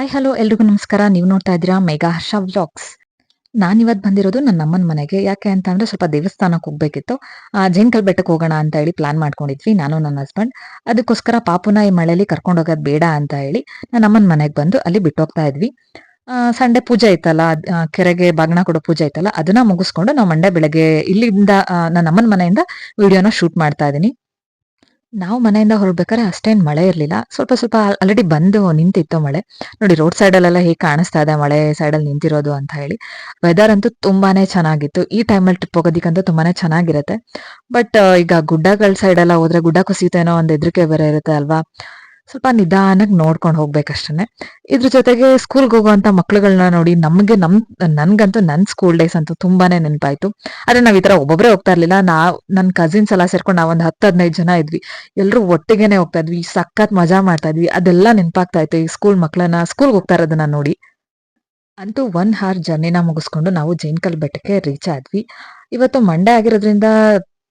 Hi hello ಎಲ್ರಿಗೂ ನಮಸ್ಕಾರ. ನೀವು ನೋಡ್ತಾ ಇದ್ದೀರಾ ಮೇಘಾ ಹರ್ಷ ವ್ಲಾಗ್ಸ್ ನಾನಿವತ್ತು ಬಂದಿರೋದು ನನ್ನ ಅಮ್ಮನ ಮನೆಗೆ. ಯಾಕೆ ಅಂತ ಅಂದ್ರೆ ಸ್ವಲ್ಪ ದೇವಸ್ಥಾನಕ್ಕೆ ಹೋಗ್ಬೇಕಿತ್ತು. ಆ, ಜೈನ್ಕಲ್ ಬೆಟ್ಟಕ್ಕೆ ಹೋಗೋಣ ಅಂತ ಹೇಳಿ ಪ್ಲಾನ್ ಮಾಡ್ಕೊಂಡಿದ್ವಿ, ನಾನು ನನ್ನ ಹಸ್ಬೆಂಡ್ ಅದಕ್ಕೋಸ್ಕರ ಪಾಪುನ ಈ ಮಳೆಯಲ್ಲಿ ಕರ್ಕೊಂಡು ಹೋಗೋದು ಬೇಡ ಅಂತ ಹೇಳಿ ನನ್ನ ಅಮ್ಮನ ಮನೆಗೆ ಬಂದು ಅಲ್ಲಿ ಬಿಟ್ಟು ಹೋಗ್ತಾ ಇದ್ವಿ ಸಂಡೆ ಪೂಜೆ ಐತಲ್ಲ ಕೆರೆಗೆ ಬಾಗ್ನ ಕೊಡೋ ಪೂಜೆ ಐತಲ್ಲ, ಅದನ್ನ ಮುಗಿಸ್ಕೊಂಡು ನಾವು ಮಂಡೆ ಬೆಳಗ್ಗೆ ಇಲ್ಲಿಂದ ನನ್ನ ಅಮ್ಮನ ಮನೆಯಿಂದ ವಿಡಿಯೋನ ಶೂಟ್ ಮಾಡ್ತಾ ಇದ್ದೀನಿ. ನಾವು ಮನೆಯಿಂದ ಹೊರಡ್ಬೇಕಾದ್ರೆ ಅಷ್ಟೇನ್ ಮಳೆ ಇರ್ಲಿಲ್ಲ. ಸ್ವಲ್ಪ ಸ್ವಲ್ಪ ಆಲ್ರೆಡಿ ಬಂದು ನಿಂತಿತ್ತು ಮಳೆ. ನೋಡಿ ರೋಡ್ ಸೈಡ್ ಅಲ್ಲೆಲ್ಲ ಹೇಗೆ ಕಾಣಿಸ್ತಾ ಇದೆ ಮಳೆ ಸೈಡ್ ಅಲ್ಲಿ ನಿಂತಿರೋದು ಅಂತ ಹೇಳಿ. ವೆದರ್ ಅಂತೂ ತುಂಬಾನೇ ಚೆನ್ನಾಗಿತ್ತು. ಈ ಟೈಮಲ್ಲಿ ಟ್ರಿಪ್ ಹೋಗೋದಿಕ್ಕಂತೂ ತುಂಬಾನೇ ಚೆನ್ನಾಗಿರುತ್ತೆ. ಬಟ್ ಈಗ ಗುಡ್ಡಗಳ ಸೈಡ್ ಎಲ್ಲ ಹೋದ್ರೆ ಗುಡ್ಡ ಕುಸಿಯುತ್ತೇನೋ ಒಂದು ಹೆದರಿಕೆ ಬೇರೆ ಇರುತ್ತೆ ಅಲ್ವಾ? ಸ್ವಲ್ಪ ನಿಧಾನಕ್ಕೆ ನೋಡ್ಕೊಂಡು ಹೋಗ್ಬೇಕಷ್ಟೇ ಇದ್ರ ಜೊತೆಗೆ ಸ್ಕೂಲ್ಗೆ ಹೋಗುವಂತ ಮಕ್ಳುಗಳನ್ನ ನೋಡಿ ನಮಗೆ ನಮ್, ನನ್ಗಂತೂ ನನ್ ಸ್ಕೂಲ್ ಡೇಸ್ ಅಂತೂ ತುಂಬಾನೇ ನೆನಪಾಯ್ತು. ಆದ್ರೆ ನಾವ್ ಈ ತರ ಒಬ್ಬೊಬ್ಬರೇ ಹೋಗ್ತಾ ಇರ್ಲಿಲ್ಲ. ನಾವ್ ನನ್ನ ಕಸಿನ್ಸ್ ಎಲ್ಲ ಸೇರ್ಕೊಂಡು ನಾವು ಒಂದು ಹತ್ತು ಹದಿನೈದು ಜನ ಇದ್ವಿ. ಎಲ್ಲರೂ ಒಟ್ಟಿಗೆನೆ ಹೋಗ್ತಾ ಇದ್ವಿ. ಸಖತ್ ಮಜಾ ಮಾಡ್ತಾ ಇದ್ವಿ. ಅದೆಲ್ಲ ನೆನಪಾಗ್ತಾ ಇತ್ತು ಈ ಸ್ಕೂಲ್ ಮಕ್ಳನ್ನ ಸ್ಕೂಲ್ಗೆ ಹೋಗ್ತಾ ಇರೋದನ್ನ ನೋಡಿ. ಅಂತೂ ಒನ್ ಹಾರ್ ಜರ್ನಿನ ಮುಗಿಸ್ಕೊಂಡು ನಾವು ಜೈನ್ಕಲ್ ಬೆಟ್ಟಕ್ಕೆ ರೀಚ್ ಆದ್ವಿ. ಇವತ್ತು ಮಂಡೆ ಆಗಿರೋದ್ರಿಂದ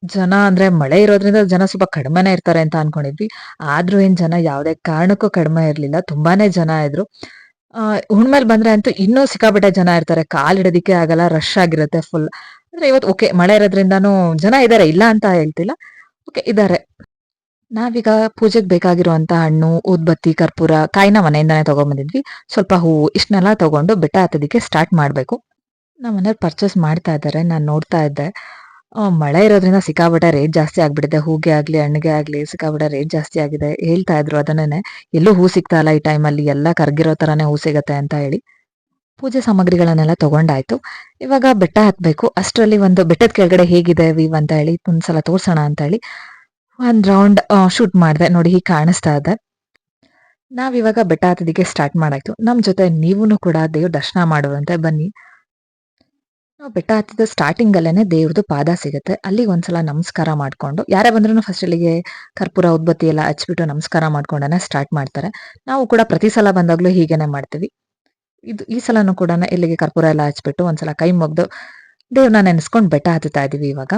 ಜನ ಅಂದ್ರೆ ಮಳೆ ಇರೋದ್ರಿಂದ ಜನ ಸ್ವಲ್ಪ ಕಡಿಮೆನೇ ಇರ್ತಾರೆ ಅಂತ ಅನ್ಕೊಂಡಿದ್ವಿ. ಆದ್ರೂ ಏನ್ ಜನ ಯಾವ್ದೇ ಕಾರಣಕ್ಕೂ ಕಡಿಮೆ ಇರ್ಲಿಲ್ಲ. ತುಂಬಾನೇ ಜನ ಇದ್ರು. ಆ, ಹುಣ್ಮೇಲ್ ಬಂದ್ರೆ ಅಂತೂ ಇನ್ನೂ ಸಿಕ್ಕಾಪಟ್ಟೆ ಜನ ಇರ್ತಾರೆ. ಕಾಲ್ ಇಡೋದಿಕ್ಕೆ ಆಗಲ್ಲ ರಶ್ ಆಗಿರುತ್ತೆ ಫುಲ್ ಅಂದ್ರೆ ಇವತ್ತು ಓಕೆ ಮಳೆ ಇರೋದ್ರಿಂದಾನು ಜನ ಇದಾರೆ, ಇಲ್ಲ ಅಂತ ಹೇಳ್ತಿಲ್ಲ. ಓಕೆ ಇದಾರೆ. ನಾವೀಗ ಪೂಜೆಗೆ ಬೇಕಾಗಿರುವಂತ ಹಣ್ಣು, ಊದ್ಬತ್ತಿ, ಕರ್ಪೂರ, ಕಾಯಿನ ಮನೆಯಿಂದಾನೇ ತಗೊಂಡ್ಬಂದಿದ್ವಿ ಸ್ವಲ್ಪ ಹೂವು ಇಷ್ಟನ್ನೆಲ್ಲ ತಗೊಂಡು ಬೆಟ್ಟ ಹತ್ತೋದಿಕ್ಕೆ ಸ್ಟಾರ್ಟ್ ಮಾಡ್ಬೇಕು. ನಮ್ಮ ಪರ್ಚೇಸ್ ಮಾಡ್ತಾ ಇದ್ದಾರೆ ನಾನು ನೋಡ್ತಾ ಇದ್ದೆ. ಮಳೆ ಇರೋದ್ರಿಂದ ಸಿಕ್ಕಾಪಟ್ಟೆ ರೇಟ್ ಜಾಸ್ತಿ ಆಗ್ಬಿಟ್ಟಿದೆ. ಹೂಗೆ ಆಗ್ಲಿ ಹಣ್ಣಿಗೆ ಆಗ್ಲಿ ಸಿಕ್ಕಾಪಟ್ಟೆ ರೇಟ್ ಜಾಸ್ತಿ ಆಗಿದೆ. ಹೇಳ್ತಾ ಇದ್ರು ಅದನ್ನೇ ಎಲ್ಲೂ ಹೂ ಸಿಗ್ತಾ ಇಲ್ಲ ಈ ಟೈಮಲ್ಲಿ ಎಲ್ಲ ಕರ್ಗಿರೋ ತರಾನೇ ಹೂ ಸಿಗತ್ತೆ ಅಂತ ಹೇಳಿ ಪೂಜೆ ಸಾಮಗ್ರಿಗಳನ್ನೆಲ್ಲ ತಗೊಂಡಾಯ್ತು. ಇವಾಗ ಬೆಟ್ಟ ಹತ್ಬೇಕು ಅಷ್ಟರಲ್ಲಿ ಒಂದು ಬೆಟ್ಟದ ಕೆಳಗಡೆ ಹೇಗಿದೆ ವೀವ್ ಅಂತ ಹೇಳಿ, ಒಂದ್ಸಲ ತೋರ್ಸೋಣ ಅಂತ ಹೇಳಿ ಒಂದ್ ರೌಂಡ್ ಶೂಟ್ ಮಾಡಿದೆ. ನೋಡಿ ಹೀಗೆ ಕಾಣಿಸ್ತಾ ಇದೆ. ನಾವಿವಾಗ ಬೆಟ್ಟ ಹತ್ತದಿಕ್ಕೆ ಸ್ಟಾರ್ಟ್ ಮಾಡಾಯ್ತು. ನಮ್ಮ ಜೊತೆ ನೀವು ಕೂಡ ದೇವ್ರ ದರ್ಶನ ಮಾಡುವಂತೆ ಬನ್ನಿ. ನಾವು ಬೆಟ್ಟ ಹತ್ತಿದ ಸ್ಟಾರ್ಟಿಂಗ್ ಅಲ್ಲೇನೆ ದೇವ್ರದ್ದು ಪಾದ ಸಿಗುತ್ತೆ. ಅಲ್ಲಿಗೆ ಒಂದ್ಸಲ ನಮಸ್ಕಾರ ಮಾಡ್ಕೊಂಡು, ಯಾರೇ ಬಂದ್ರು ಫಸ್ಟ್ ಅಲ್ಲಿಗೆ ಕರ್ಪೂರ, ಉದ್ಬತ್ತಿ ಎಲ್ಲ ಹಚ್ಬಿಟ್ಟು ನಮಸ್ಕಾರ ಮಾಡ್ಕೊಂಡನೆ ಸ್ಟಾರ್ಟ್ ಮಾಡ್ತಾರೆ. ನಾವು ಕೂಡ ಪ್ರತಿ ಸಲ ಬಂದಾಗ್ಲೂ ಹೀಗೇನೆ ಮಾಡ್ತೀವಿ. ಇದು ಈ ಸಲನೂ ಕೂಡ ಇಲ್ಲಿಗೆ ಕರ್ಪೂರ ಎಲ್ಲ ಹಚ್ಬಿಟ್ಟು ಒಂದ್ಸಲ ಕೈ ಮುಗ್ದು ದೇವ್ರನ್ನ ನೆನೆಸ್ಕೊಂಡು ಬೆಟ್ಟ ಹತ್ತುತ್ತಾ ಇದೀವಿ ಇವಾಗ.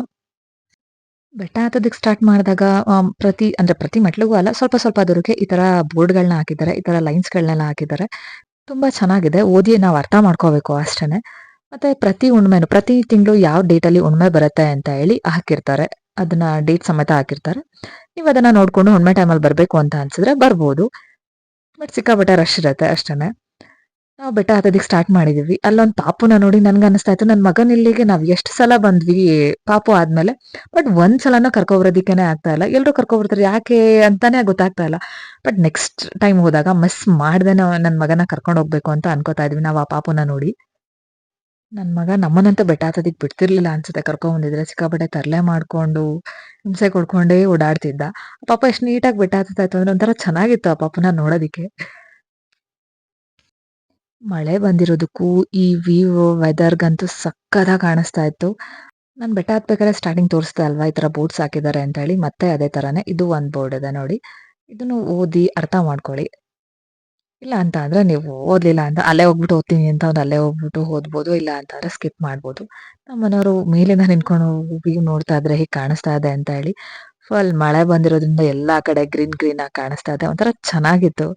ಬೆಟ್ಟ ಹತ್ತೋದಕ್ಕೆ ಸ್ಟಾರ್ಟ್ ಮಾಡಿದಾಗ ಪ್ರತಿ, ಅಂದ್ರೆ ಪ್ರತಿ ಮೆಟ್ಲಿಗೂ ಅಲ್ಲ, ಸ್ವಲ್ಪ ಸ್ವಲ್ಪ ದೂರಕ್ಕೆ ಈ ತರ ಬೋರ್ಡ್ಗಳನ್ನ ಹಾಕಿದ್ದಾರೆ, ಈ ತರ ಲೈನ್ಸ್ಗಳನ್ನೆಲ್ಲ ಹಾಕಿದ್ದಾರೆ. ತುಂಬಾ ಚೆನ್ನಾಗಿದೆ ಓದಿ ನಾವು ಅರ್ಥ ಮಾಡ್ಕೋಬೇಕು ಅಷ್ಟೇನೆ. ಮತ್ತೆ ಪ್ರತಿ ಉಣ್ಮೆನು ಪ್ರತಿ ತಿಂಗಳು ಯಾವ ಡೇಟ್ ಅಲ್ಲಿ ಉಣ್ಮೆ ಬರುತ್ತೆ ಅಂತ ಹೇಳಿ ಹಾಕಿರ್ತಾರೆ. ಅದನ್ನ ಡೇಟ್ ಸಮೇತ ಹಾಕಿರ್ತಾರೆ. ನೀವು ಅದನ್ನ ನೋಡ್ಕೊಂಡು ಹುಣ್ಮೆ ಟೈಮಲ್ಲಿ ಬರಬೇಕು ಅಂತ ಅನ್ಸಿದ್ರೆ ಬರ್ಬೋದು. ಬಟ್ ಸಿಕ್ಕಾಪಟ್ಟೆ ರಶ್ ಇರುತ್ತೆ ಅಷ್ಟೇನೆ. ನಾವು ಬೆಟ್ಟ ಹತ್ತೋದಿಕ್ ಸ್ಟಾರ್ಟ್ ಮಾಡಿದೀವಿ. ಅಲ್ಲೊಂದು ಪಾಪುನ ನೋಡಿ ನನ್ಗೆ ಅನಿಸ್ತಾ ಇತ್ತು ನನ್ನ ಮಗನ ಇಲ್ಲಿಗೆ ನಾವ್ ಎಷ್ಟು ಸಲ ಬಂದ್ವಿ ಪಾಪು ಆದ್ಮೇಲೆ. ಬಟ್ ಒಂದ್ ಸಲನ ಕರ್ಕೊಬರೋದಿಕ್ಕೇನೆ ಆಗ್ತಾ ಇಲ್ಲ. ಎಲ್ರು ಕರ್ಕೊಬರ್ತಾರೆ. ಯಾಕೆ ಅಂತಾನೆ ಗೊತ್ತಾಗ್ತಾ ಇಲ್ಲ. ಬಟ್ ನೆಕ್ಸ್ಟ್ ಟೈಮ್ ಹೋದಾಗ ಮಿಸ್ ಮಾಡ್ದೇನೆ ನನ್ನ ಮಗನ ಕರ್ಕೊಂಡು ಹೋಗ್ಬೇಕು ಅಂತ ಅನ್ಕೋತಾ ಇದ್ವಿ. ನಾವು ಆ ಪಾಪುನ ನೋಡಿ. ನನ್ ಮಗ ನಮ್ಮನಂತ ಬೆಟ್ಟ ಹತ್ತೋದಿಕ್ ಬಿಡ್ತಿರ್ಲಿಲ್ಲ ಅನ್ಸುತ್ತೆ. ಕರ್ಕೊಂಡ್ ಬಂದಿದ್ರೆ ಸಿಕ್ಕಾಪಟ್ಟೆ ತರ್ಲೆ ಮಾಡ್ಕೊಂಡು ಹಿಂಸೆ ಕೊಡ್ಕೊಂಡೇ ಓಡಾಡ್ತಿದ್ದ. ಪಾಪ ಎಷ್ಟ್ ನೀಟಾಗಿ ಬೆಟ್ಟ ಹತ್ತಾಯ್ತು ಅಂದ್ರೆ ಒಂಥರ ಚೆನ್ನಾಗಿತ್ತು ಆ ಪಾಪನ ನೋಡೋದಿಕ್ಕೆ. ಮಳೆ ಬಂದಿರೋದಕ್ಕೂ ಈ ವ್ಯೂ ವೆದರ್ಗಂತೂ ಸಕ್ಕತ್ತಾಗಿ ಕಾಣಿಸ್ತಾ ಇತ್ತು. ನಾನು ಬೆಟ್ಟ ಹತ್ಬೇಕಾದ್ರೆ ಸ್ಟಾರ್ಟಿಂಗ್ ತೋರಿಸ್ತಾ ಅಲ್ವಾ ಈ ತರ ಬೋರ್ಡ್ಸ್ ಹಾಕಿದ್ದಾರೆ ಅಂತ ಹೇಳಿ ಮತ್ತೆ ಅದೇ ತರಾನೇ ಇದು ಒಂದ್ ಬೋರ್ಡ್ ಇದೆ ನೋಡಿ. ಇದನ್ನು ಓದಿ ಅರ್ಥ ಮಾಡ್ಕೊಳ್ಳಿ. ಇಲ್ಲ ಅಂತ ಅಂದ್ರೆ ನೀವು ಓದ್ಲಿಲ್ಲ ಅಂತ ಅಲ್ಲೇ ಹೋಗ್ಬಿಟ್ಟು ಓದ್ತೀನಿ ಅಂತ ಅವ್ನು ಅಲ್ಲೇ ಹೋಗ್ಬಿಟ್ಟು ಓದ್ಬೋದು, ಇಲ್ಲ ಅಂತ ಅಂದ್ರೆ ಸ್ಕಿಪ್ ಮಾಡ್ಬೋದು. ನಮ್ಮ ಮನೆಯವರು ಮೇಲಿಂದ ನಿಂತ್ಕೊಂಡು ನೋಡ್ತಾ ಇದ್ರೆ ಹೀಗೆ ಕಾಣಿಸ್ತಾ ಇದೆ ಅಂತ ಹೇಳಿ ಫುಲ್ ಮಳೆ ಬಂದಿರೋದ್ರಿಂದ ಎಲ್ಲಾ ಕಡೆ ಗ್ರೀನ್ ಗ್ರೀನ್ ಆಗಿ ಕಾಣಿಸ್ತಾ ಇದೆ, ಒಂಥರ ಚೆನ್ನಾಗಿತ್ತು.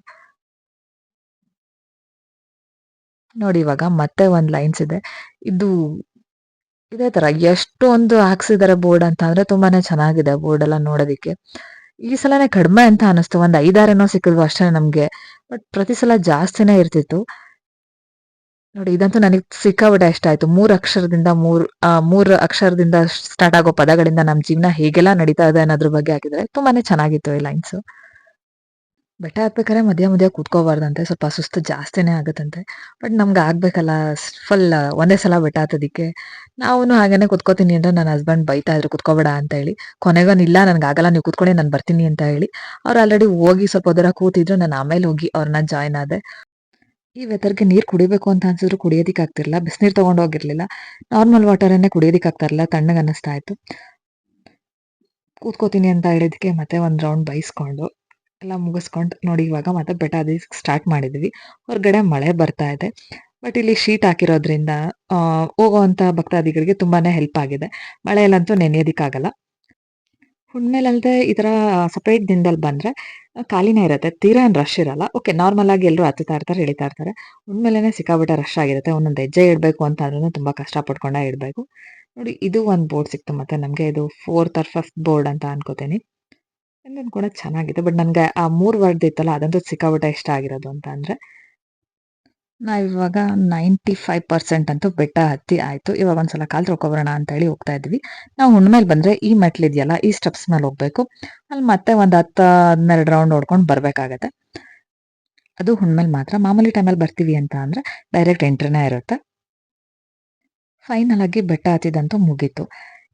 ನೋಡಿ ಇವಾಗ ಮತ್ತೆ ಒಂದ್ ಲೈನ್ಸ್ ಇದೆ. ಇದು ಇದೇ ತರ ಎಷ್ಟೊಂದು ಹಾಕ್ಸಿದಾರೆ ಬೋರ್ಡ್ ಅಂತ ಅಂದ್ರೆ ತುಂಬಾನೇ ಚೆನ್ನಾಗಿದೆ ಬೋರ್ಡ್ ಎಲ್ಲ ನೋಡೋದಿಕ್ಕೆ. ಈ ಸಲನೇ ಕಡಿಮೆ ಅಂತ ಅನಿಸ್ತು ಒಂದ್ ಐದಾರೇನೋ ಸಿಕ್ಕಿದ್ವು ಅಷ್ಟೇ ನಮ್ಗೆ. ಬಟ್ ಪ್ರತಿ ಸಲ ಜಾಸ್ತಿನೇ ಇರ್ತಿತ್ತು. ನೋಡಿ, ಇದಂತೂ ನನಗೆ ಸಿಕ್ಕಾಬಿಟ್ಟೆ ಇಷ್ಟ ಆಯ್ತು. ಮೂರ್ ಅಕ್ಷರದಿಂದ ಮೂರ್ ಮೂರ್ ಅಕ್ಷರದಿಂದ ಸ್ಟಾರ್ಟ್ ಆಗೋ ಪದಗಳಿಂದ ನಮ್ ಜೀವನ ಹೇಗೆಲ್ಲ ನಡೀತಾ ಇದೆ ಅನ್ನೋದ್ರ ಬಗ್ಗೆ ಹಾಕಿದ್ರೆ ತುಂಬಾನೇ ಚೆನ್ನಾಗಿತ್ತು ಈ ಲೈನ್ಸ್ ಬೆಟ್ಟ ಹತ್ಬೇಕಾದ್ರೆ ಮಧ್ಯ ಮಧ್ಯ ಕೂತ್ಕೋಬಾರ್ದಂತೆ, ಸ್ವಲ್ಪ ಸುಸ್ತು ಜಾಸ್ತಿನೇ ಆಗುತ್ತಂತೆ. ಬಟ್ ನಮ್ಗೆ ಆಗ್ಬೇಕಲ್ಲ ಫುಲ್ ಒಂದೇ ಸಲ ಬೆಟ್ಟ ಹತ್ತೋದಿಕ್ಕೆ. ನಾವು ಹಾಗೇನೆ ಕುತ್ಕೋತೀನಿ ಅಂದ್ರೆ ನನ್ನ ಹಸ್ಬೆಂಡ್ ಬೈತಾ ಇದ್ರು, ಕುತ್ಕೋಬೇಡ ಅಂತ ಹೇಳಿ. ಕೊನೆಗನ್ ಇಲ್ಲ ನನ್ಗೆ ಆಗಲ್ಲ, ನೀವು ಕುತ್ಕೊಳ್ಳಿ, ನಾನು ಬರ್ತೀನಿ ಅಂತ ಹೇಳಿ. ಅವ್ರು ಆಲ್ರೆಡಿ ಹೋಗಿ ಸ್ವಲ್ಪ ದೂರ ಕೂತಿದ್ರು, ನಾನು ಆಮೇಲೆ ಹೋಗಿ ಅವ್ರನ್ನ ಜಾಯ್ನ್ ಆದೆ. ಈ ವೆದರ್ಗೆ ನೀರು ಕುಡಿಬೇಕು ಅಂತ ಅನ್ಸಿದ್ರು ಕುಡಿಯೋದಿಕ್ಕೆ ಆಗ್ತಿರ್ಲಿಲ್ಲ. ಬಿಸಿನೀರು ತಗೊಂಡ್ ಹೋಗಿರ್ಲಿಲ್ಲ. ನಾರ್ಮಲ್ ವಾಟರನ್ನೇ ಕುಡಿಯೋದಿಕ್ಕೆ ಆಗ್ತಾ ಇರಲಿಲ್ಲ ತಣ್ಣಗೆ ಇತ್ತು. ಕೂತ್ಕೋತೀನಿ ಅಂತ ಹೇಳಿದಕ್ಕೆ ಮತ್ತೆ ಒಂದು ರೌಂಡ್ ಬೈಸ್ಕೊಂಡು. ಎಲ್ಲ ಮುಗಿಸ್ಕೊಂಡು ನೋಡಿ ಇವಾಗ ಮತ್ತೆ ಬೆಟ್ಟ ಹತ್ತೋದಿಕ್ ಸ್ಟಾರ್ಟ್ ಮಾಡಿದ್ವಿ. ಹೊರಗಡೆ ಮಳೆ ಬರ್ತಾ ಇದೆ. ಬಟ್ ಇಲ್ಲಿ ಶೀಟ್ ಹಾಕಿರೋದ್ರಿಂದ ಹೋಗೋವಂಥ ಭಕ್ತಾದಿಗಳಿಗೆ ತುಂಬಾನೇ ಹೆಲ್ಪ್ ಆಗಿದೆ. ಮಳೆಯಲ್ಲಂತೂ ನೆನೆಯೋದಿಕ್ಕಾಗಲ್ಲ. ಹುಣ್ಮೇಲಲ್ಲದೆ ಈ ಥರ ಸಪ್ರೇಟ್ ದಿನದಲ್ಲಿ ಬಂದರೆ ಖಾಲಿನೇ ಇರುತ್ತೆ. ತೀರಾ ಏನು ರಶ್ ಇರಲ್ಲ. ಓಕೆ ನಾರ್ಮಲ್ ಆಗಿ ಎಲ್ಲರೂ ಹತ್ತುತ್ತಾ ಇರ್ತಾರೆ ಇಳಿತಾ ಇರ್ತಾರೆ. ಹುಣ್ಮೇಲೆ ಸಿಕ್ಕಾಬಿಟ್ಟೆ ರಶ್ ಆಗಿರುತ್ತೆ. ಒಂದೊಂದು ಹೆಜ್ಜೆ ಇಡಬೇಕು ಅಂತ ಅಂದ್ರೂ ತುಂಬ ಕಷ್ಟಪಟ್ಕೊಂಡೇ ಇಡಬೇಕು. ನೋಡಿ, ಇದು ಒಂದು ಬೋರ್ಡ್ ಸಿಕ್ತು ಮತ್ತೆ ನಮಗೆ ಇದು ಫೋರ್ತ್ ಆರ್ ಫಿಫ್ತ್ ಬೋರ್ಡ್ ಅಂತ ಅನ್ಕೋತೀನಿ. ಇನ್ನೊಂದು ಕೂಡ ಚೆನ್ನಾಗಿದೆ. ಬಟ್ ನನಗೆ ಆ ಮೂರು ವರ್ಡ್ ಇತ್ತಲ್ಲ, ಅದಂತೂ ಸಿಕ್ಕಾಬಿಟ್ಟೆ ಇಷ್ಟ ಆಗಿರೋದು ಅಂತ ಅಂದರೆ, ನಾವಿವಾಗ ನೈಂಟಿ ಫೈವ್ ಪರ್ಸೆಂಟ್ ಅಂತೂ ಬೆಟ್ಟ ಹತ್ತಿ ಆಯಿತು. ಇವಾಗ ಒಂದ್ಸಲ ಕಾಲು ಅಂತ ಹೇಳಿ ಹೋಗ್ತಾ ಇದ್ವಿ ನಾವು ಹುಣ್ಮೇಲೆ ಬಂದರೆ ಈ ಮೆಟ್ಲಿದೆಯಲ್ಲ ಈ ಸ್ಟೆಪ್ಸ್ ಮೇಲೆ ಹೋಗ್ಬೇಕು. ಅಲ್ಲಿ ಮತ್ತೆ ಒಂದು ಹತ್ತು, ಹನ್ನೆರಡು ರೌಂಡ್ ನೋಡ್ಕೊಂಡು ಬರಬೇಕಾಗತ್ತೆ. ಅದು ಹುಣ್ಮೇಲೆ ಮಾತ್ರ. ಮಾಮೂಲಿ ಟೈಮಲ್ಲಿ ಬರ್ತೀವಿ ಅಂತ ಅಂದ್ರೆ ಡೈರೆಕ್ಟ್ ಎಂಟ್ರಿನೇ ಇರುತ್ತೆ. ಫೈನಲ್ ಆಗಿ ಬೆಟ್ಟ ಹತ್ತಿದಂತೂ ಮುಗೀತು.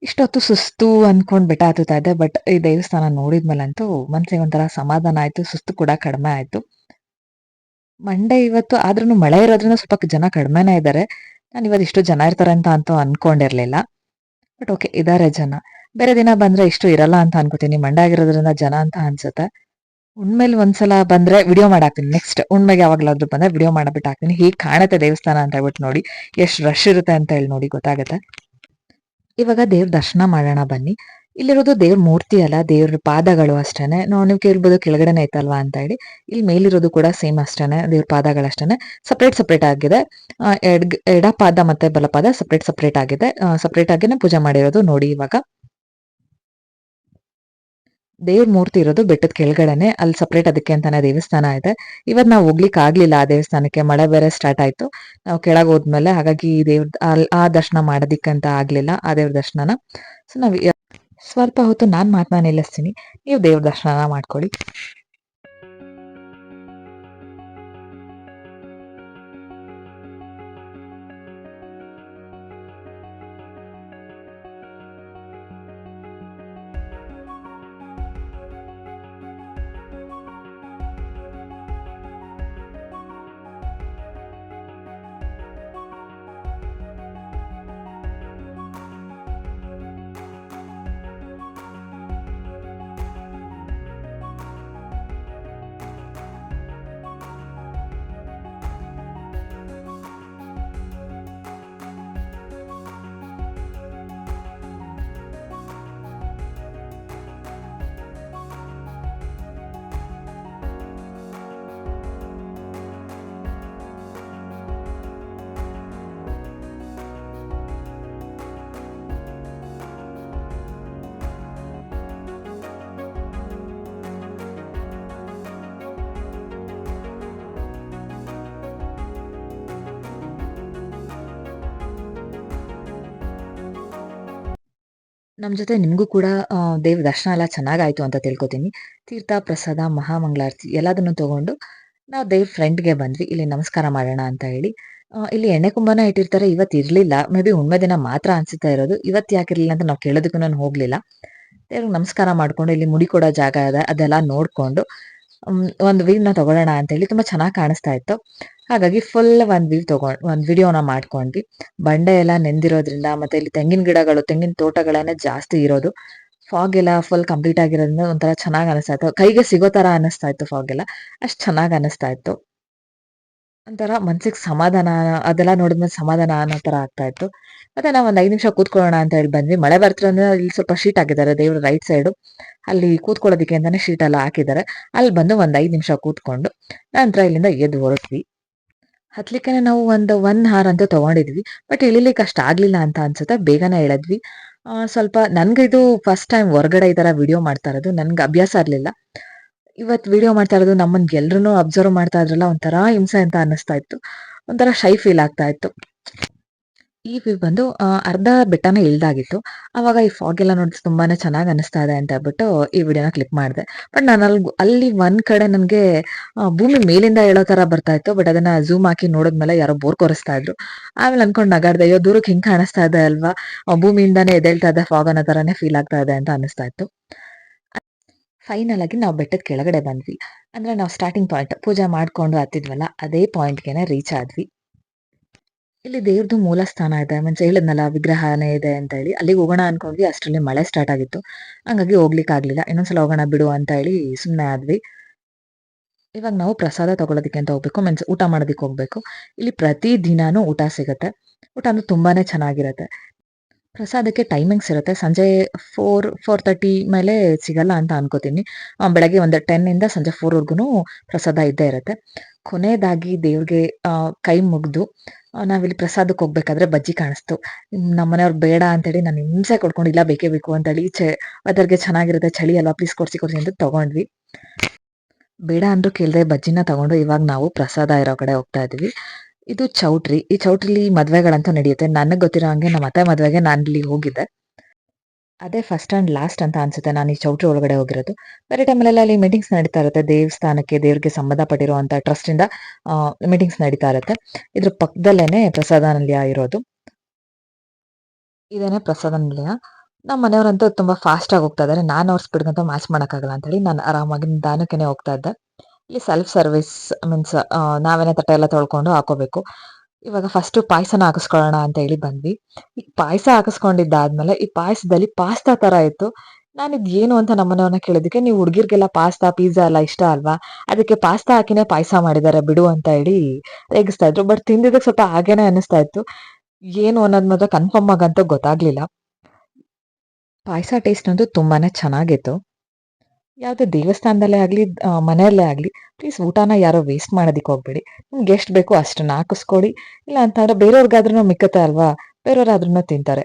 ಇಷ್ಟೊತ್ತು ಸುಸ್ತು ಅಂದ್ಕೊಂಡು ಬೆಟ್ಟ ಹತ್ತುತ್ತಾ ಇದ್ದೆ ಬಟ್ ಈ ದೇವಸ್ಥಾನ ನೋಡಿದ್ಮೇಲಂತೂ ಮನಸ್ಸಿಗೆ ಒಂಥರ ಸಮಾಧಾನ ಆಯ್ತು, ಸುಸ್ತು ಕೂಡ ಕಡಿಮೆ ಆಯ್ತು. ಮಂಡೆ ಇವತ್ತು ಆದ್ರೂ ಮಳೆ ಇರೋದ್ರಿಂದ ಸ್ವಲ್ಪ ಜನ ಕಡಿಮೆನೇ ಇದ್ದಾರೆ ನಾನು ಇವತ್ತು ಇಷ್ಟು ಜನ ಇರ್ತಾರೆ ಅಂತ ಅಂತೂ ಅನ್ಕೊಂಡಿರ್ಲಿಲ್ಲ. ಬಟ್ ಓಕೆ ಇದಾರೆ ಜನ. ಬೇರೆ ದಿನ ಬಂದ್ರೆ ಇಷ್ಟು ಇರಲ್ಲ ಅಂತ ಅನ್ಕೋತೀನಿ. ಮಂಡೆ ಆಗಿರೋದ್ರಿಂದ ಜನ ಅಂತ ಅನ್ಸುತ್ತೆ. ಉಣ್ಮೇಲೆ ಒಂದ್ಸಲ ಬಂದ್ರೆ ವಿಡಿಯೋ ಮಾಡಾಕ್ತೀನಿ. ನೆಕ್ಸ್ಟ್ ಉಣ್ಮೆಗೆ ಯಾವಾಗ್ಲಾದ್ರೂ ಬಂದ್ರೆ ವಿಡಿಯೋ ಮಾಡಬಿಟ್ಟು ಹಾಕ್ತೀನಿ. ಹೀಗೆ ಕಾಣುತ್ತೆ ದೇವಸ್ಥಾನ ಅಂತ ಹೇಳ್ಬಿಟ್ಟು ನೋಡಿ. ಎಷ್ಟು ರಶ್ ಇರುತ್ತೆ ಅಂತ ಹೇಳಿ ನೋಡಿ, ಗೊತ್ತಾಗುತ್ತೆ. ಇವಾಗ ದೇವ್ರ ದರ್ಶನ ಮಾಡೋಣ ಬನ್ನಿ. ಇಲ್ಲಿರೋದು ದೇವ್ರ ಮೂರ್ತಿ ಅಲ್ಲ, ದೇವ್ರ ಪಾದಗಳು ಅಷ್ಟೇನೆ. ನಾವು ನೀವು ಕೇಳ್ಬೋದು ಕೆಳಗಡೆನೆ ಐತಲ್ವಾ ಅಂತ ಹೇಳಿ. ಇಲ್ಲಿ ಮೇಲಿರೋದು ಕೂಡ ಸೇಮ್ ಅಷ್ಟೇನೆ, ದೇವ್ರ ಪಾದಗಳು ಅಷ್ಟೇನೆ. ಸಪ್ರೇಟ್ ಸಪ್ರೇಟ್ ಆಗಿದೆ. ಎಡ್, ಎಡ ಪಾದ ಮತ್ತೆ ಬಲಪಾದ ಸಪ್ರೇಟ್ ಸಪ್ರೇಟ್ ಆಗಿದೆ. ಸಪ್ರೇಟ್ ಆಗಿನೇ ಪೂಜೆ ಮಾಡಿರೋದು ನೋಡಿ ಇವಾಗ. ದೇವ್ರ ಮೂರ್ತಿ ಇರೋದು ಬೆಟ್ಟದ ಕೆಳಗಡೆನೆ, ಅಲ್ಲಿ ಸಪ್ರೇಟ್ ಅದಕ್ಕೆ ಅಂತಾನೆ ದೇವಸ್ಥಾನ ಇದೆ. ಇವತ್ ನಾವು ಹೋಗ್ಲಿಕ್ಕೆ ಆಗ್ಲಿಲ್ಲ ಆ ದೇವಸ್ಥಾನಕ್ಕೆ, ಮಳೆ ಬೇರೆ ಸ್ಟಾರ್ಟ್ ಆಯ್ತು. ನಾವು ಕೆಳಗೆ ಹೋದ್ಮೇಲೆ ಹಾಗಾಗಿ ದೇವ್ರ ಆ ದರ್ಶನ ಮಾಡೋದಿಕ್ಕಂತ ಆಗ್ಲಿಲ್ಲ, ಆ ದೇವ್ರ ದರ್ಶನನ. ಸೊ ನಾವ್ ಸ್ವಲ್ಪ ಹೊತ್ತು ನಾನು ಮಾತನ್ನ ನಿಲ್ಲಿಸ್ತೀನಿ ನೀವು ದೇವ್ರ ದರ್ಶನ ಮಾಡ್ಕೊಳ್ಳಿ. ನಮ್ಮ ಜೊತೆ ನಿಮಗೂ ಕೂಡ ದೇವ ದರ್ಶನ ಎಲ್ಲ ಚೆನ್ನಾಗಾಯಿತು ಅಂತ ತಿಳ್ಕೊತೀನಿ. ತೀರ್ಥ, ಪ್ರಸಾದ, ಮಹಾಮಂಗಳಾರತಿ ಎಲ್ಲದನ್ನು ತಗೊಂಡು ನಾವು ದೇವ್ರ ಫ್ರೆಂಡ್ಗೆ ಬಂದ್ವಿ. ಇಲ್ಲಿ ನಮಸ್ಕಾರ ಮಾಡೋಣ ಅಂತ ಹೇಳಿ. ಇಲ್ಲಿ ಎಣ್ಣೆ ಕುಂಭನ ಇಟ್ಟಿರ್ತಾರೆ. ಇವತ್ತು ಇರಲಿಲ್ಲ. ಮೇ ಬಿ ಹುಣ್ಮೆ ದಿನ ಮಾತ್ರ ಅನ್ಸುತ್ತಾ ಇರೋದು. ಇವತ್ತು ಯಾಕಿರಲಿಲ್ಲ ಅಂತ ನಾವು ಕೇಳೋದಕ್ಕೂ ನಾನು ಹೋಗಲಿಲ್ಲ. ದೇವ್ರಿಗೆ ನಮಸ್ಕಾರ ಮಾಡ್ಕೊಂಡು ಇಲ್ಲಿ ಮುಡಿ ಕೊಡೋ ಜಾಗ ಇದೆ ಅದೆಲ್ಲ ನೋಡಿಕೊಂಡು ಒಂದು ನ ತಗೊಳ್ಳೋಣ ಅಂತ ಹೇಳಿ ತುಂಬಾ ಚೆನ್ನಾಗಿ ಕಾಣಿಸ್ತಾ ಇತ್ತು. ಹಾಗಾಗಿ ಫುಲ್ ಒಂದು ವೀವ್ ತಗೊಂಡ್ ಒಂದ್ ವಿಡಿಯೋನ ಮಾಡ್ಕೊಂಡ್ವಿ. ಬಂಡೆ ಎಲ್ಲ ನೆಂದಿರೋದ್ರಿಂದ ಮತ್ತೆ ಇಲ್ಲಿ ತೆಂಗಿನ ಗಿಡಗಳು, ತೆಂಗಿನ ತೋಟಗಳನ್ನೇ ಜಾಸ್ತಿ ಇರೋದು. ಫಾಗ್ ಎಲ್ಲ ಫುಲ್ ಕಂಪ್ಲೀಟ್ ಆಗಿರೋದ್ರಿಂದ ಒಂಥರ ಚೆನ್ನಾಗಿ ಅನಿಸ್ತಾ ಇತ್ತು. ಕೈಗೆ ಸಿಗೋ ತರ ಅನಿಸ್ತಾ ಇತ್ತು ಫಾಗ್ ಎಲ್ಲ. ಅಷ್ಟು ಚೆನ್ನಾಗಿ ಅನಿಸ್ತಾ ಇತ್ತು. ಒಂಥರ ಮನ್ಸಿಗೆ ಸಮಾಧಾನ, ಅದೆಲ್ಲ ನೋಡಿದ್ಮೇಲೆ ಸಮಾಧಾನ ಅನ್ನೋ ತರ ಆಗ್ತಾ ಇತ್ತು. ಮತ್ತೆ ನಾವು ಒಂದ್ ಐದು ನಿಮಿಷ ಕೂತ್ಕೊಳ್ಳೋಣ ಅಂತ ಹೇಳಿ ಬಂದ್ವಿ. ಮಳೆ ಬರ್ತಿರೋದ್ರೆ ಇಲ್ಲಿ ಸ್ವಲ್ಪ ಶೀಟ್ ಹಾಕಿದ್ದಾರೆ ದೇವ್ರ ರೈಟ್ ಸೈಡ್ ಅಲ್ಲಿ ಕೂತ್ಕೊಳ್ಳೋದಕ್ಕೆ ಅಂತಾನೆ ಶೀಟ್ ಎಲ್ಲ ಹಾಕಿದ್ದಾರೆ. ಅಲ್ಲಿ ಬಂದು ಒಂದ್ ಐದು ನಿಮಿಷ ಕೂತ್ಕೊಂಡು ನಂತರ ಇಲ್ಲಿಂದ ಎದ್ದು ಹೊರಟ್ವಿ. ಹತ್ಲಿಕ್ಕೆ ನಾವು ಒಂದು ಒನ್ ಹಾರ್ ಅಂತ ತಗೊಂಡಿದ್ವಿ. ಬಟ್ ಇಳಿಲಿಕ್ಕೆ ಅಷ್ಟು ಆಗ್ಲಿಲ್ಲ ಅಂತ ಅನ್ಸುತ್ತೆ. ಬೇಗನೆ ಹೇಳಿದ್ವಿ ಸ್ವಲ್ಪ ನನ್ಗೆ ಇದು ಫಸ್ಟ್ ಟೈಮ್ ಹೊರಗಡೆ ಈ ಥರ ವಿಡಿಯೋ ಮಾಡ್ತಾ ಇರೋದು. ನನ್ಗೆ ಅಭ್ಯಾಸ ಇರಲಿಲ್ಲ ಇವತ್ತು ವಿಡಿಯೋ ಮಾಡ್ತಾ ಇರೋದು ನಮ್ಮನ್ನ ಎಲ್ರು ಅಬ್ಸರ್ವ್ ಮಾಡ್ತಾ ಇದ್ರಲ್ಲ, ಒಂಥರ ಹಿಂಸೆ ಅಂತ ಅನ್ನಿಸ್ತಾ ಇತ್ತು. ಒಂಥರ ಶೈ ಫೀಲ್ ಆಗ್ತಾ ಇತ್ತು. ಈ ವ್ಯೂ ಬಂದು ಅರ್ಧ ಬೆಟ್ಟನ ಇಳ್ದಾಗಿತ್ತು. ಅವಾಗ ಈ ಫಾಗ್ ಎಲ್ಲ ನೋಡಿ ತುಂಬಾನೇ ಚೆನ್ನಾಗಿ ಅನಿಸ್ತಾ ಇದೆ ಅಂತ ಹೇಳ್ಬಿಟ್ಟು ಈ ವಿಡಿಯೋನ ಕ್ಲಿಕ್ ಮಾಡಿದೆ. ಬಟ್ ನಾನು ಅಲ್ಲಿ ಅಲ್ಲಿ ಒಂದ್ ಕಡೆ ನನಗೆ ಭೂಮಿ ಮೇಲಿಂದ ಹೇಳೋ ತರ ಬರ್ತಾ ಇತ್ತು. ಬಟ್ ಅದನ್ನ ಝೂಮ್ ಹಾಕಿ ನೋಡಿದ್ಮೇಲೆ ಯಾರೋ ಬೋರ್ ಕೊರಿಸ್ತಾ ಇದ್ರು. ಆಮೇಲೆ ಅನ್ಕೊಂಡು ನಗಾಡ್ದೆ, ಅಯ್ಯೋ ದೂರಕ್ಕೆ ಹಿಂಗ್ ಕಾಣಿಸ್ತಾ ಇದೆ ಅಲ್ವಾ? ಭೂಮಿಯಿಂದಾನೇ ಎದ್ದೇಳ್ತಾ ಇದೆ ಫಾಗ್ ಅನ್ನೋ ತರಾನೇ ಫೀಲ್ ಆಗ್ತಾ ಇದೆ ಅಂತ ಅನಿಸ್ತಾ ಇತ್ತು. ಫೈನಲ್ ಆಗಿ ನಾವು ಬೆಟ್ಟದ ಕೆಳಗಡೆ ಬಂದ್ವಿ. ಅಂದ್ರೆ ನಾವು ಸ್ಟಾರ್ಟಿಂಗ್ ಪಾಯಿಂಟ್ ಪೂಜೆ ಮಾಡ್ಕೊಂಡು ಹತ್ತಿದ್ವಲ್ಲ, ಅದೇ ಪಾಯಿಂಟ್ಗೆನೆ ರೀಚ್ ಆದ್ವಿ. ಇಲ್ಲಿ ದೇವ್ರದ್ದು ಮೂಲ ಸ್ಥಾನ ಇದೆ. ಮುಂಚೆ ಹೇಳಿದ್ನಲ್ಲ, ವಿಗ್ರಹನೇ ಇದೆ ಅಂತ ಹೇಳಿ. ಅಲ್ಲಿಗೆ ಹೋಗೋಣ ಅನ್ಕೊಂಡ್ವಿ, ಅಷ್ಟರಲ್ಲಿ ಮಳೆ ಸ್ಟಾರ್ಟ್ ಆಗಿತ್ತು. ಹಂಗಾಗಿ ಹೋಗ್ಲಿಕ್ಕೆ ಆಗ್ಲಿಲ್ಲ. ಇನ್ನೊಂದ್ಸಲ ಹೋಗೋಣ ಬಿಡು ಅಂತ ಹೇಳಿ ಸುಮ್ಮನೆ ಆದ್ವಿ. ಇವಾಗ ನಾವು ಪ್ರಸಾದ ತಗೊಳೋದಕ್ಕೆ ಅಂತ ಹೋಗ್ಬೇಕು, ಮೀನ್ಸ್ ಊಟ ಮಾಡೋದಕ್ಕೆ ಹೋಗ್ಬೇಕು. ಇಲ್ಲಿ ಪ್ರತಿ ದಿನಾನು ಊಟ ಸಿಗುತ್ತೆ. ಊಟ ಅಂದ್ರೆ ತುಂಬಾನೇ ಚೆನ್ನಾಗಿರುತ್ತೆ. ಪ್ರಸಾದಕ್ಕೆ ಟೈಮಿಂಗ್ಸ್ ಇರುತ್ತೆ. ಸಂಜೆ ಫೋರ್ ಫೋರ್ ತರ್ಟಿ ಮೇಲೆ ಸಿಗಲ್ಲ ಅಂತ ಅನ್ಕೋತೀನಿ. ಬೆಳಗ್ಗೆ ಒಂದು ಟೆನ್ನಿಂದ ಸಂಜೆ ಫೋರ್ವರೆಗೂ ಪ್ರಸಾದ ಇದ್ದೇ ಇರುತ್ತೆ. ಕೊನೆಯದಾಗಿ ದೇವ್ರಿಗೆ ಕೈ ಮುಗಿದು ನಾವಿಲ್ಲಿ ಪ್ರಸಾದಕ್ಕೆ ಹೋಗ್ಬೇಕಾದ್ರೆ ಬಜ್ಜಿ ಕಾಣಿಸ್ತು. ನಮ್ಮ ಮನೆಯವ್ರು ಬೇಡ ಅಂತೇಳಿ ನಾನು ಹಿಂಸೆ ಕೊಡ್ಕೊಂಡಿಲ್ಲ ಬೇಕೇ ಬೇಕು ಅಂತೇಳಿ ಚೆ, ಅದರ್ಗೆ ಚೆನ್ನಾಗಿರುತ್ತೆ, ಚಳಿ ಅಲ್ವಾ ಪ್ಲೀಸ್ ಕೊಡ್ಸಿ ಕೊಡ್ಸಿ ಅಂತ ತಗೊಂಡ್ವಿ. ಬೇಡ ಅಂದ್ರೂ ಕೇಳದೆ ಬಜ್ಜಿನ ತಗೊಂಡು ಇವಾಗ ನಾವು ಪ್ರಸಾದ ಇರೋ ಕಡೆ ಹೋಗ್ತಾ ಇದೀವಿ. ಇದು ಚೌಟ್ರಿ. ಈ ಚೌಟ್ರಿಲಿ ಮದ್ವೆಗಳಂತ ನಡೆಯುತ್ತೆ. ನನಗೆ ಗೊತ್ತಿರೋ ಹಂಗೆ ನಮ್ಮ ಅತ್ತೆ ಮದ್ವೆಗೆ ನಾನು ಇಲ್ಲಿ ಹೋಗಿದ್ದೆ. ಅದೇ ಫಸ್ಟ್ ಅಂಡ್ ಲಾಸ್ಟ್ ಅಂತ ಅನ್ಸುತ್ತೆ ನಾನು ಈ ಚೌಟ್ರಿ ಒಳಗಡೆ ಹೋಗಿರೋದು. ಬೇರೆ ಟೈಮಲ್ಲೆಲ್ಲ ಅಲ್ಲಿ ಮೀಟಿಂಗ್ಸ್ ನಡೀತಾ ಇರುತ್ತೆ. ದೇವಸ್ಥಾನಕ್ಕೆ, ದೇವ್ರಿಗೆ ಟ್ರಸ್ಟ್ ಇಂದ ಮೀಟಿಂಗ್ಸ್ ನಡೀತಾ ಇರುತ್ತೆ. ಇದ್ರ ಪಕ್ಕದಲ್ಲೇನೆ ಪ್ರಸಾದ ನಿಲಯ ಇರೋದು. ಇದೇನೆ ಪ್ರಸಾದ ನಿಲಯ. ನಮ್ಮ ಮನೆಯವರಂತೂ ತುಂಬಾ ಫಾಸ್ಟ್ ಆಗಿ ಹೋಗ್ತಾ ಇದ್ದಾರೆ ನಾನು ಅವ್ರ ಸ್ಪೀಡ್ಗಂತೂ ಮ್ಯಾಚ್ ಮಾಡೋಕ್ಕಾಗಲ್ಲ ಅಂತೇಳಿ ನಾನು ಆರಾಮಾಗಿ ನಿಧಾನಕ್ಕೆ ಹೋಗ್ತಾ ಇದ್ದೆ. ಇಲ್ಲಿ ಸೆಲ್ಫ್ ಸರ್ವಿಸ್ ಮೀನ್ಸ್ ನಾವೇನೇ ತಟ್ಟೆ ಎಲ್ಲ ತೊಳ್ಕೊಂಡು ಹಾಕೋಬೇಕು. ಇವಾಗ ಫಸ್ಟ್ ಪಾಯಸನ ಹಾಕಿಸ್ಕೊಳ್ಳೋಣ ಅಂತ ಹೇಳಿ ಬಂದ್ವಿ. ಈ ಪಾಯಸ ಹಾಕಿಸ್ಕೊಂಡಿದ್ದಾದ್ಮೇಲೆ ಈ ಪಾಯಸದಲ್ಲಿ ಪಾಸ್ತಾ ತರ ಇತ್ತು. ನಾನು ಇದು ಏನು ಅಂತ ನಮ್ಮನೆಯವನ್ನ ಕೇಳಿದಕ್ಕೆ ನೀವು ಹುಡುಗಿರ್ಗೆಲ್ಲ ಪಾಸ್ತಾ ಪಿಜ್ಜಾ ಎಲ್ಲ ಇಷ್ಟ ಅಲ್ವಾ? ಅದಕ್ಕೆ ಪಾಸ್ತಾ ಹಾಕಿನೇ ಪಾಯಸ ಮಾಡಿದ್ದಾರೆ ಬಿಡು ಅಂತ ಹೇಳಿ ರೇಗಿಸ್ತಾ ಇದ್ರು. ಬಟ್ ತಿಂದಿದ್ದಕ್ಕೆ ಸ್ವಲ್ಪ ಹಾಗೇನೆ ಅನಿಸ್ತಾ ಇತ್ತು. ಏನು ಅನ್ನೋದು ಮಾತ್ರ ಕನ್ಫರ್ಮ್ ಆಗಂತ ಗೊತ್ತಾಗ್ಲಿಲ್ಲ. ಪಾಯಸ ಟೇಸ್ಟ್ ಅಂತೂ ತುಂಬಾನೇ ಚೆನ್ನಾಗಿತ್ತು. ಯಾವುದೇ ದೇವಸ್ಥಾನದಲ್ಲೇ ಆಗಲಿ ಮನೆಯಲ್ಲೇ ಆಗಲಿ ಪ್ಲೀಸ್ ಊಟನ ಯಾರೋ ವೇಸ್ಟ್ ಮಾಡೋದಕ್ಕೆ ಹೋಗ್ಬೇಡಿ. ನಿಮ್ಗೆ ಎಷ್ಟು ಬೇಕೋ ಅಷ್ಟನ್ನ ಹಾಕಿಸ್ಕೊಡಿ. ಇಲ್ಲ ಅಂತಂದ್ರೆ ಬೇರೆಯವ್ರಿಗಾದ್ರೂ ಮಿಕ್ಕತ್ತೆ ಅಲ್ವಾ? ಬೇರೆಯವ್ರಾದ್ರೂ ತಿಂತಾರೆ.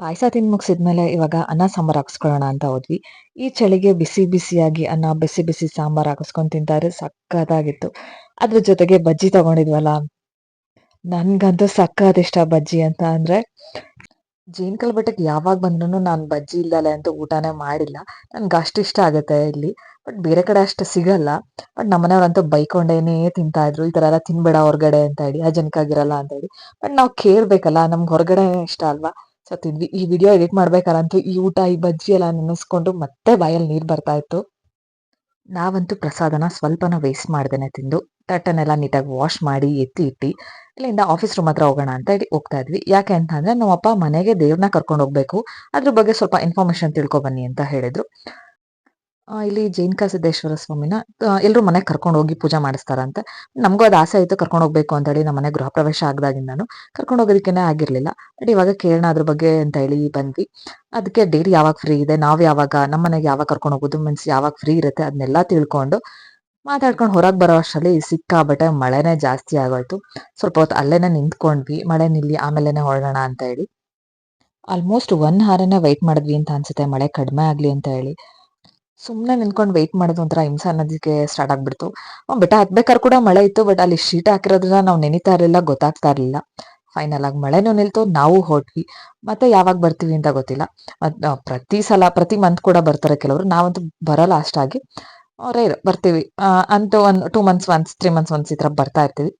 ಪಾಯಸ ತಿಂದು ಮುಗಿಸಿದ್ಮೇಲೆ ಇವಾಗ ಅನ್ನ ಸಾಂಬಾರು ಹಾಕಿಸ್ಕೊಳ್ಳೋಣ ಅಂತ ಹೋದ್ವಿ. ಈ ಚಳಿಗೆ ಬಿಸಿ ಬಿಸಿಯಾಗಿ ಅನ್ನ, ಬಿಸಿ ಬಿಸಿ ಸಾಂಬಾರು ಹಾಕಿಸ್ಕೊಂಡು ತಿಂತಾರೆ. ಸಕ್ಕತ್ತಾಗಿತ್ತು. ಅದ್ರ ಜೊತೆಗೆ ಬಜ್ಜಿ ತಗೊಂಡಿದ್ವಲ್ಲ. ನನ್ಗಂತೂ ಸಕ್ಕತ್ ಇಷ್ಟ ಬಜ್ಜಿ ಅಂತ ಅಂದ್ರೆ ಜೇನ್ಕಲ್ ಬೆಟ್ಟಕ್ಕೆ ಯಾವಾಗ ಬಂದ್ರೂ ನಾನು ಬಜ್ಜಿ ಇಲ್ದಲೆ ಅಂತ ಊಟನೇ ಮಾಡಿಲ್ಲ. ನನ್ಗೆ ಅಷ್ಟು ಇಷ್ಟ ಆಗುತ್ತೆ ಇಲ್ಲಿ. ಬಟ್ ಬೇರೆ ಕಡೆ ಅಷ್ಟು ಸಿಗಲ್ಲ. ಬಟ್ ನಮ್ಮನೆಯವ್ರಂತೂ ಬೈಕೊಂಡೇನೆ ತಿಂತಾ ಇದ್ರು. ಈ ತರ ಎಲ್ಲ ತಿನ್ಬೇಡ ಹೊರಗಡೆ ಅಂತ ಹೇಳಿ ಆಗಿರಲ್ಲ ಅಂತ ಹೇಳಿ. ಬಟ್ ನಾವು ಕೇಳ್ಬೇಕಲ್ಲ, ನಮ್ಗೆ ಹೊರಗಡೆ ಇಷ್ಟ ಅಲ್ವಾ? ಸೊ ತಿಂದ್ವಿ. ಈ ವಿಡಿಯೋ ಎಡಿಟ್ ಮಾಡ್ಬೇಕಾರಂತೂ ಈ ಊಟ, ಈ ಬಜ್ಜಿ ಎಲ್ಲ ನೆನೆಸ್ಕೊಂಡು ಮತ್ತೆ ಬಾಯಲ್ಲಿ ನೀರ್ ಬರ್ತಾ ಇತ್ತು. ನಾವಂತೂ ಪ್ರಸಾದನ ಸ್ವಲ್ಪನ ವೇಸ್ಟ್ ಮಾಡ್ದೇನೆ ತಿಂದು. ತಟ್ಟನೆಲ್ಲ ನೀಟಾಗಿ ವಾಶ್ ಮಾಡಿ ಎತ್ತಿ ಇಟ್ಟು, ಇಲ್ಲಿಂದ ಆಫೀಸ್ ರೂಮ್ ಹತ್ರ ಹೋಗೋಣ ಅಂತ ಹೇಳಿ ಹೋಗ್ತಾ ಇದ್ವಿ. ಯಾಕೆ ಅಂತ ಅಂದ್ರೆ ನಮ್ಮಪ್ಪ ಮನೆಗೆ ದೇವ್ರನ್ನ ಕರ್ಕೊಂಡು ಹೋಗ್ಬೇಕು. ಅದ್ರ ಬಗ್ಗೆ ಸ್ವಲ್ಪ ಇನ್ಫಾರ್ಮೇಶನ್ ತಿಳ್ಕೊ ಬನ್ನಿ ಅಂತ ಹೇಳಿದ್ರು. ಇಲ್ಲಿ ಜೈನ್ಕ ಸಿದ್ದೇಶ್ವರ ಸ್ವಾಮಿನ ಎಲ್ಲರೂ ಮನೆಗೆ ಕರ್ಕೊಂಡು ಹೋಗಿ ಪೂಜೆ ಮಾಡಿಸ್ತಾರಂತೆ ನಮಗೂ ಅದು ಆಸೆ ಆಯಿತು ಕರ್ಕೊಂಡು ಹೋಗ್ಬೇಕು ಅಂತ ಹೇಳಿ ನಮ್ಮ ಮನೆ ಗೃಹ ಪ್ರವೇಶ ನಾನು ಕರ್ಕೊಂಡು ಹೋಗೋದಕ್ಕೇನೆ ಆಗಿರಲಿಲ್ಲ. ಬಟ್ ಇವಾಗ ಕೇಳೋಣ ಅದ್ರ ಬಗ್ಗೆ ಅಂತ ಹೇಳಿ ಬಂದ್ವಿ. ಅದಕ್ಕೆ ಡೇಟ್ ಯಾವಾಗ ಫ್ರೀ ಇದೆ, ನಾವು ಯಾವಾಗ ನಮ್ಮ ಮನೆಗೆ ಯಾವಾಗ ಕರ್ಕೊಂಡು ಹೋಗೋದು ಮೀನ್ಸ್ ಯಾವಾಗ ಫ್ರೀ ಇರುತ್ತೆ ಅದನ್ನೆಲ್ಲ ತಿಳ್ಕೊಂಡು ಮಾತಾಡ್ಕೊಂಡು ಹೊರಗೆ ಬರೋ ಅಷ್ಟರಲ್ಲಿ ಸಿಕ್ಕಾಬಟ್ಟೆ ಮಳೆನೇ ಜಾಸ್ತಿ ಆಗೋಯ್ತು. ಸ್ವಲ್ಪ ಹೊತ್ತು ಅಲ್ಲೇನೆ ನಿಂತ್ಕೊಂಡ್ವಿ. ಮಳೆ ನಿಲ್ಲಿ ಆಮೇಲೆನೆ ಹೊರಡೋಣ ಅಂತ ಹೇಳಿ. ಆಲ್ಮೋಸ್ಟ್ ಒನ್ ಹಾರನೇ ವೆಯ್ಟ್ ಮಾಡಿದ್ವಿ ಅಂತ ಅನ್ಸುತ್ತೆ. ಮಳೆ ಕಡಿಮೆ ಆಗ್ಲಿ ಅಂತ ಹೇಳಿ. ಸುಮ್ಮನೆ ನಿಂತ್ಕೊಂಡು ವೆಯ್ಟ್ ಮಾಡೋದು ಒಂಥರ ಹಿಂಸೆ ಅನ್ನೋದಕ್ಕೆ ಸ್ಟಾರ್ಟ್ ಆಗ್ಬಿಡ್ತು. ಬೆಟ್ಟ ಹತ್ಬೇಕಾದ್ರೆ ಕೂಡ ಮಳೆ ಇತ್ತು ಬಟ್ ಅಲ್ಲಿ ಶೀಟ್ ಹಾಕಿರೋದ್ರಿಂದ ನಾವು ನೆನಿತಾ ಇರಲಿಲ್ಲ, ಗೊತ್ತಾಗ್ತಾ ಇರಲಿಲ್ಲ. ಫೈನಲ್ ಆಗಿ ಮಳೆನೂ ನಿಲ್ತು, ನಾವು ಹೊಟ್ವಿ. ಮತ್ತೆ ಯಾವಾಗ ಬರ್ತೀವಿ ಅಂತ ಗೊತ್ತಿಲ್ಲ. ಪ್ರತಿ ಸಲ, ಪ್ರತಿ ಮಂತ್ ಕೂಡ ಬರ್ತಾರೆ ಕೆಲವರು. ನಾವಂತೂ ಬರಲ್ಲ ಅಷ್ಟಾಗಿ. ರೇರ್ ಬರ್ತೀವಿ. ಅಂತ ಒಂದು two months once three months once ಈ ಥರ ಬರ್ತಾ ಇರ್ತೀವಿ.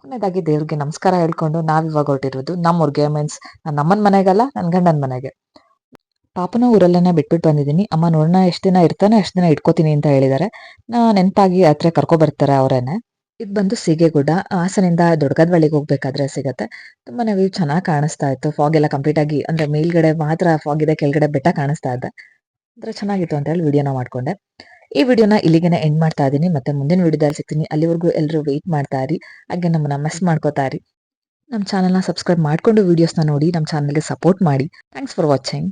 ಕೊನೆಯದಾಗಿ ದೇವ್ರಿಗೆ ನಮಸ್ಕಾರ ಹೇಳ್ಕೊಂಡು ನಾವ್ ಇವಾಗ ಹೊರಟಿರೋದು ನಮ್ಮ ಮೀನ್ಸ್ ಮೀನ್ಸ್ ನಮ್ಮನ ಮನೆಗಲ್ಲ ನನ್ನ ಗಂಡನ ಮನೆಗೆ. ಪಾಪನ ಊರಲ್ಲೇ ಬಿಟ್ಬಿಟ್ಟು ಬಂದಿದ್ದೀನಿ. ಅಮ್ಮ ನೋಡೋಣ ಎಷ್ಟು ದಿನ ಇರ್ತಾನೆ ಎಷ್ಟು ದಿನ ಇಟ್ಕೋತೀನಿ ಅಂತ ಹೇಳಿದ್ದಾರೆ. ನಾ ನೆನಪಾಗಿ ಹತ್ರ ಕರ್ಕೊ ಬರ್ತಾರೆ ಅವರೇನೆ. ಇದು ಬಂದು ಸೀಗೆಗುಡ್ಡ ಹಾಸನಿಂದ ಬಳಿಗೆ ಹೋಗ್ಬೇಕಾದ್ರೆ ಸಿಗತ್ತೆ. ತುಂಬಾನೇ ವ್ಯೂ ಚೆನ್ನಾಗಿ ಕಾಣಿಸ್ತಾ ಇತ್ತು. ಫಾಗ್ ಎಲ್ಲ ಕಂಪ್ಲೀಟ್ ಆಗಿ, ಅಂದ್ರೆ ಮೇಲ್ಗಡೆ ಮಾತ್ರ ಫಾಗ್ ಇದೆ, ಕೆಳಗಡೆ ಬೆಟ್ಟ ಕಾಣಿಸ್ತಾ ಇದೆ. ಅಂದ್ರೆ ಚೆನ್ನಾಗಿತ್ತು ಅಂತ ಹೇಳಿ ವಿಡಿಯೋನ ಮಾಡ್ಕೊಂಡೆ. ಈ ವಿಡಿಯೋನ ಇಲ್ಲಿಗೆನ ಎಂಡ್ ಮಾಡ್ತಾ ಇದ್ದೀನಿ ಮತ್ತೆ ಮುಂದಿನ ವಿಡಿಯೋದಲ್ಲಿ ಸಿಗ್ತೀನಿ. ಅಲ್ಲಿವರೆಗೂ ಎಲ್ಲರೂ ವೆಯ್ಟ್ ಮಾಡ್ತಾ ಇರಿ. ಹಾಗೆ ನಮ್ಮನ್ನ ಮಿಸ್ ಮಾಡ್ಕೋತಾ ಇರಿ. ನಮ್ಮ ಚಾನಲ್ನ ಸಬ್ಸ್ಕ್ರೈಬ್ ಮಾಡ್ಕೊಂಡು ವಿಡಿಯೋಸ್ನ ನೋಡಿ ನಮ್ಮ ಚಾನಲ್ಗೆ ಸಪೋರ್ಟ್ ಮಾಡಿ. Thanks for watching